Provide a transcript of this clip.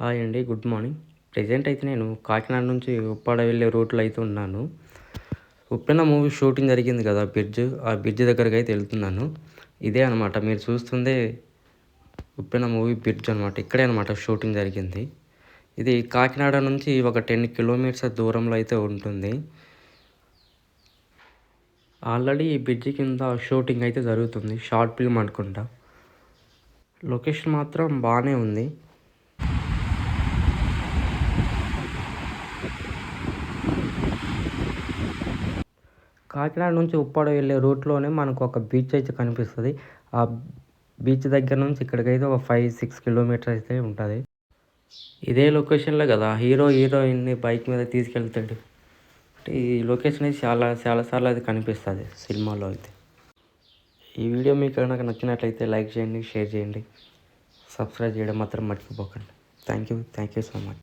Hi అండి good morning. Present అయితే నేను కాకినాడ నుంచి ఉప్పాడ వెళ్ళే రూట్లో అయితే ఉన్నాను. ఉప్పెన మూవీ షూటింగ్ జరిగింది కదా బ్రిడ్జ్. ఆ బ్రిడ్జ్ దగ్గరికి అయితే వెళ్తున్నాను. ఇదే అనమాట మీరు చూస్తుందే ఉప్పెన మూవీ బ్రిడ్జ్ అనమాట ఇక్కడే అనమాట షూటింగ్ జరిగింది. ఇది కాకినాడ నుంచి ఒక టెన్ కిలోమీటర్స్ దూరంలో అయితే ఉంటుంది. ఆల్రెడీ ఈ బ్రిడ్జ్ కింద షూటింగ్ అయితే జరుగుతుంది షార్ట్ ఫిల్మ్ అనుకుంటా. లొకేషన్ మాత్రం బాగానే ఉంది. కాకినాడ నుంచి ఉప్పాడ వెళ్ళే రూట్లోనే మనకు ఒక బీచ్ అయితే కనిపిస్తుంది. ఆ బీచ్ దగ్గర నుంచి ఇక్కడికైతే ఒక ఫైవ్ సిక్స్ కిలోమీటర్ అయితే ఉంటుంది. ఇదే లొకేషన్లో కదా హీరో హీరోయిన్ని బైక్ మీద తీసుకెళ్తాడు. అంటే ఈ లొకేషన్ అయితే చాలా చాలాసార్లు అది కనిపిస్తుంది సినిమాలో అయితే. ఈ వీడియో మీకు కనుక నచ్చినట్లయితే లైక్ చేయండి షేర్ చేయండి. సబ్స్క్రైబ్ చేయడం మాత్రం మర్చిపోకండి. Thank you thank you so much.